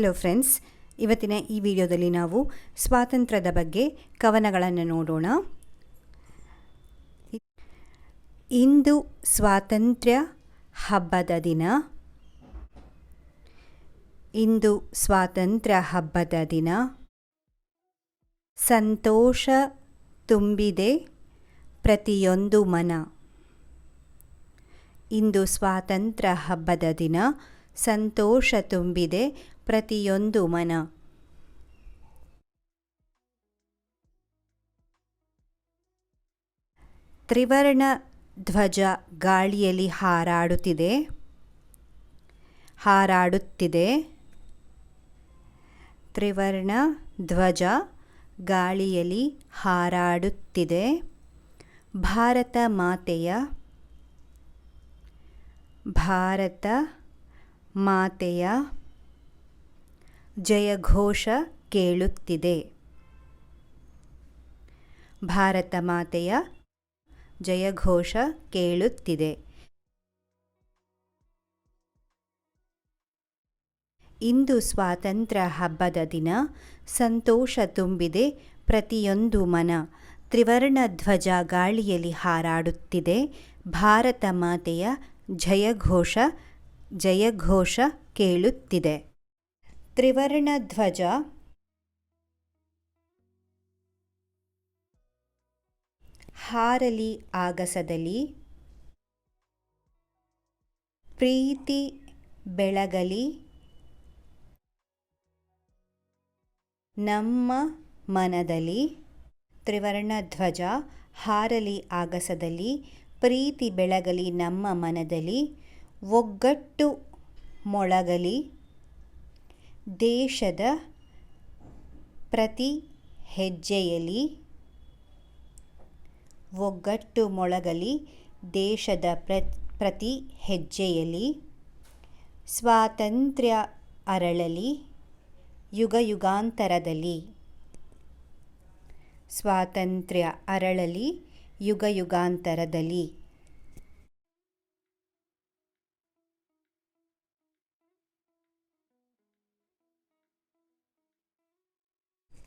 Hello friends ಇವತ್ತಿನ ಈ ವಿಡಿಯೋದಲ್ಲಿ ನಾವು ಸ್ವಾತಂತ್ರ್ಯದ ಬಗ್ಗೆ ಕವನಗಳನ್ನು ನೋಡೋಣ. ಇಂದು ಸ್ವಾತಂತ್ರ್ಯ ಹಬ್ಬದ ದಿನ. ಇಂದು ಸ್ವಾತಂತ್ರ್ಯ ಹಬ್ಬದ ದಿನ. ಸಂತೋಷ ತುಂಬಿದೆ ಪ್ರತಿಯೊಂದು ಮನ. ಇಂದು ಸ್ವಾತಂತ್ರ್ಯ ಹಬ್ಬದ ದಿನ. ಸಂತೋಷ ತುಂಬಿದೆ ಪ್ರತಿಯೊಂದು ಮನ. ತ್ರಿವರ್ಣ ಧ್ವಜ ಗಾಳಿಯಲ್ಲಿ ಹಾರಾಡುತ್ತಿದೆ. ಹಾರಾಡುತ್ತಿದೆ. ತ್ರಿವರ್ಣ ಧ್ವಜ ಗಾಳಿಯಲ್ಲಿ ಹಾರಾಡುತ್ತಿದೆ. ಭಾರತ ಮಾತೆಯ. ಭಾರತ ಮಾತೆಯ. ಜಯಘೋಷ ಕೇಳುತ್ತಿದೆ. ಭಾರತ ಮಾತೆಯ ಜಯಘೋಷ ಕೇಳುತ್ತಿದೆ. ಇಂದು ಸ್ವಾತಂತ್ರ್ಯ ಹಬ್ಬದ ದಿನ, ಸಂತೋಷ ತುಂಬಿದೆ ಪ್ರತಿಯೊಂದು ಮನ. ತ್ರಿವರ್ಣ ಧ್ವಜ ಗಾಳಿಯಲ್ಲಿ ಹಾರಾಡುತ್ತಿದೆ ಭಾರತ ಮಾತೆಯ ಜಯಘೋಷ ಜಯಘೋಷ ಕೇಳುತ್ತಿದೆ. ತ್ರಿವರ್ಣ ಧ್ವಜ ಹಾರಲಿ ಆಗಸದಲ್ಲಿ. ಪ್ರೀತಿ ಬೆಳಗಲಿ. ನಮ್ಮ ಮನದಲ್ಲಿ ತ್ರಿವರ್ಣ ಧ್ವಜ ಹಾರಲಿ ಆಗಸದಲ್ಲಿ. ಪ್ರೀತಿ ಬೆಳಗಲಿ ನಮ್ಮ ಮನದಲ್ಲಿ. ಒಗ್ಗಟ್ಟು ಮೊಳಗಲಿ. ದೇಶದ ಪ್ರತಿ ಹೆಜ್ಜೆಯಲ್ಲಿ ಒಗ್ಗಟ್ಟು ಮೊಳಗಲಿ ದೇಶದ ಪ್ರ, ಪ್ರತಿ ಹೆಜ್ಜೆಯಲ್ಲಿ ಸ್ವಾತಂತ್ರ್ಯ ಅರಳಲಿ ಯುಗ ಯುಗಾಂತರದಲ್ಲಿ. ಸ್ವಾತಂತ್ರ್ಯ ಅರಳಲಿ ಯುಗ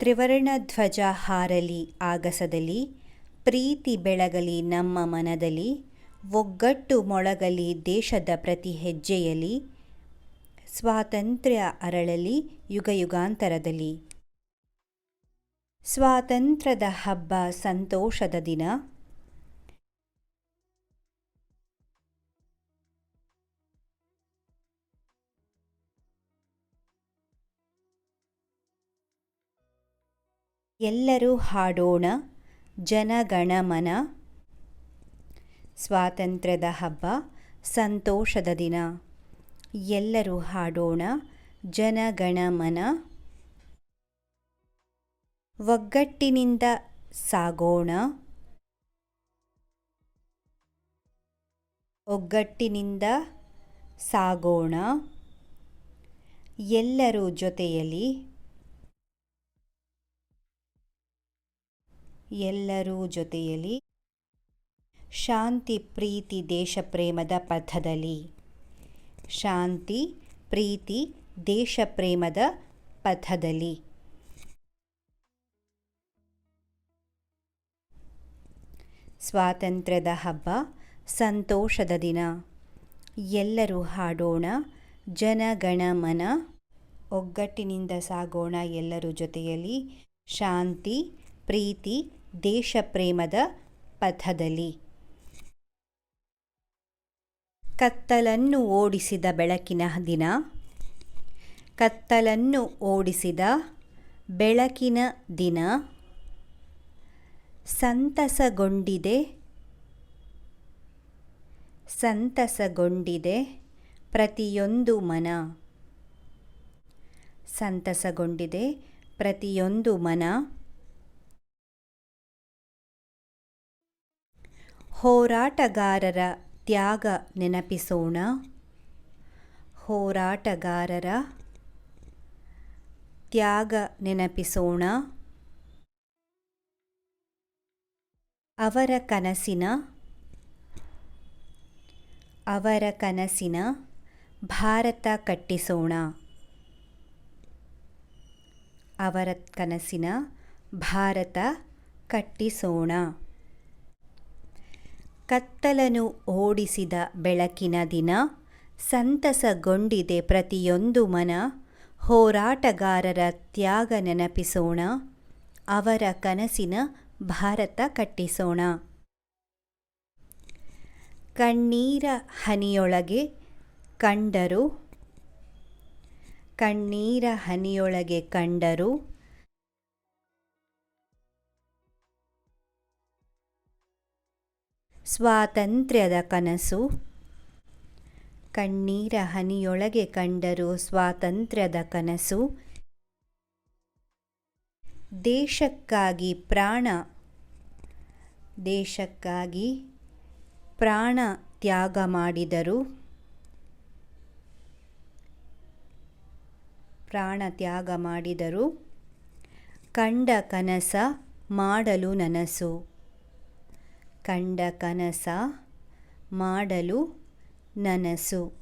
ಯುಗಾಂತರದಲ್ಲಿ ತ್ರಿವರ್ಣ ಧ್ವಜ ಹಾರಲಿ ಆಗಸದಲ್ಲಿ, ಪ್ರೀತಿ ಬೆಳಗಲಿ ನಮ್ಮ ಮನದಲ್ಲಿ, ಒಗ್ಗಟ್ಟು ಮೊಳಗಲಿ ದೇಶದ ಪ್ರತಿ ಹೆಜ್ಜೆಯಲಿ ಸ್ವಾತಂತ್ರ್ಯ ಅರಳಲಿ ಯುಗಯುಗಾಂತರದಲ್ಲಿ ಸ್ವಾತಂತ್ರ್ಯದ ಹಬ್ಬ ಸಂತೋಷದ ದಿನ. ಎಲ್ಲರೂ ಹಾಡೋಣ. ಜನಗಣಮನ. ಸ್ವಾತಂತ್ರ್ಯದ ಹಬ್ಬ, ಸಂತೋಷದ ದಿನ. ಎಲ್ಲರೂ ಹಾಡೋಣ. ಜನಗಣಮನ. ಒಗ್ಗಟ್ಟಿನಿಂದ ಸಾಗೋಣ. ಒಗ್ಗಟ್ಟಿನಿಂದ ಸಾಗೋಣ. ಎಲ್ಲರೂ ಜೊತೆಯಲ್ಲಿ ಎಲ್ಲರೂ ಜೊತೆಯಲ್ಲಿ ಶಾಂತಿ, ಪ್ರೀತಿ ದೇಶ ಪ್ರೇಮದ ಪಥದಲ್ಲಿ. ಶಾಂತಿ, ಪ್ರೀತಿ ದೇಶ ಪ್ರೇಮದ ಪಥದಲ್ಲಿ. ಸ್ವಾತಂತ್ರ್ಯದ ಹಬ್ಬ, ಸಂತೋಷದ ದಿನ. ಎಲ್ಲರೂ ಹಾಡೋಣ ಜನಗಣಮನ ಒಗ್ಗಟ್ಟಿನಿಂದ ಸಾಗೋಣ ಎಲ್ಲರೂ ಜೊತೆಯಲ್ಲಿ ಶಾಂತಿ ಪ್ರೀತಿ, ದೇಶಪ್ರೇಮದ ಪಥದಲ್ಲಿ. ಕತ್ತಲನ್ನು ಓಡಿಸಿದ ಬೆಳಕಿನ ದಿನ, ಕತ್ತಲನ್ನು ಓಡಿಸಿದ ಬೆಳಕಿನ ದಿನ, ಸಂತಸಗೊಂಡಿದೆ ಸಂತಸಗೊಂಡಿದೆ ಪ್ರತಿಯೊಂದು ಮನ. ಸಂತಸಗೊಂಡಿದೆ ಪ್ರತಿಯೊಂದು ಮನ. ಹೋರಾಟಗಾರರ ತ್ಯಾಗ ನೆನಪಿಸೋಣ. ಹೋರಾಟಗಾರರ ತ್ಯಾಗ ನೆನಪಿಸೋಣ. ಅವರ ಕನಸಿನ ಅವರ ಕನಸಿನ ಭಾರತ ಕಟ್ಟಿಸೋಣ. ಅವರ ಕನಸಿನ ಭಾರತ ಕಟ್ಟಿಸೋಣ. ಕತ್ತಲನು ಓಡಿಸಿದ ಬೆಳಕಿನ ದಿನ ಸಂತಸಗೊಂಡಿದೆ ಪ್ರತಿಯೊಂದು ಮನ. ಹೋರಾಟಗಾರರ ತ್ಯಾಗ ನೆನಪಿಸೋಣ, ಅವರ ಕನಸಿನ ಭಾರತ ಕಟ್ಟಿಸೋಣ. ಕಣ್ಣೀರ ಹನಿಯೊಳಗೆ ಕಂಡರು, ಕಣ್ಣೀರ ಹನಿಯೊಳಗೆ ಕಂಡರು ಸ್ವಾತಂತ್ರ್ಯದ ಕನಸು. ಕಣ್ಣೀರ ಹನಿಯೊಳಗೆ ಕಂಡರು ಸ್ವಾತಂತ್ರ್ಯದ ಕನಸು. ದೇಶಕ್ಕಾಗಿ ಪ್ರಾಣ ದೇಶಕ್ಕಾಗಿ ಪ್ರಾಣ ತ್ಯಾಗ ಮಾಡಿದರು, ಪ್ರಾಣ ತ್ಯಾಗ ಮಾಡಿದರು ಕಂಡ ಕನಸ ಮಾಡಲು ನನಸು. ಕಂಡ ಕನಸ ಮಾಡಲು ನನಸು.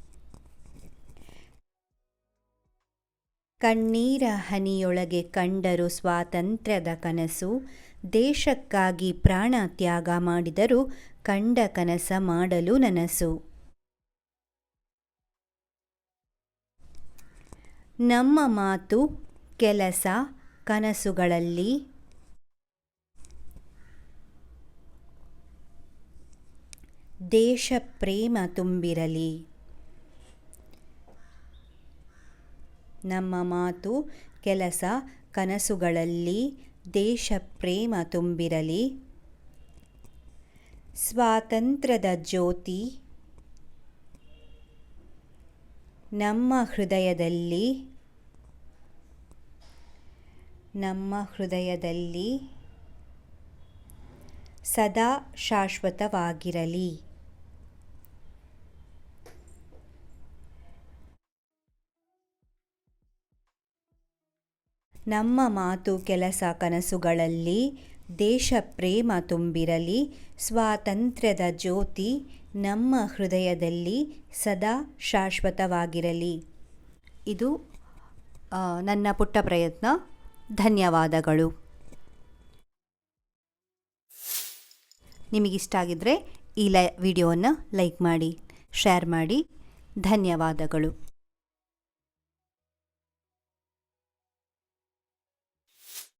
ಕಣ್ಣೀರ ಹನಿಯೊಳಗೆ ಕಂಡರು ಸ್ವಾತಂತ್ರ್ಯದ ಕನಸು. ದೇಶಕ್ಕಾಗಿ ಪ್ರಾಣ ತ್ಯಾಗ ಮಾಡಿದರು ಕಂಡ ಕನಸ ಮಾಡಲು ನನಸು. ನಮ್ಮ ಮಾತು, ಕೆಲಸ, ಕನಸುಗಳಲ್ಲಿ ದೇಶ ಪ್ರೇಮ ತುಂಬಿರಲಿ. ನಮ್ಮ ಮಾತು, ಕೆಲಸ, ಕನಸುಗಳಲ್ಲಿ ದೇಶ ಪ್ರೇಮ ತುಂಬಿರಲಿ. ಸ್ವಾತಂತ್ರ್ಯದ ಜ್ಯೋತಿ, ನಮ್ಮ ಹೃದಯದಲ್ಲಿ ನಮ್ಮ ಹೃದಯದಲ್ಲಿ ಸದಾ ಶಾಶ್ವತವಾಗಿರಲಿ. ನಮ್ಮ ಮಾತು ಕೆಲಸ ಕನಸುಗಳಲ್ಲಿ, ದೇಶ ಪ್ರೇಮ ತುಂಬಿರಲಿ, ಸ್ವಾತಂತ್ರ್ಯದ ಜ್ಯೋತಿ ನಮ್ಮ ಹೃದಯದಲ್ಲಿ ಸದಾ ಶಾಶ್ವತವಾಗಿರಲಿ. ಇದು ನನ್ನ ಪುಟ್ಟ ಪ್ರಯತ್ನ. ಧನ್ಯವಾದಗಳು. ನಿಮಗಿಷ್ಟ ಆಗಿದ್ದರೆ ಈ ಲೈ, ವಿಡಿಯೋವನ್ನು ಲೈಕ್ ಮಾಡಿ, ಶೇರ್ ಮಾಡಿ. ಧನ್ಯವಾದಗಳು.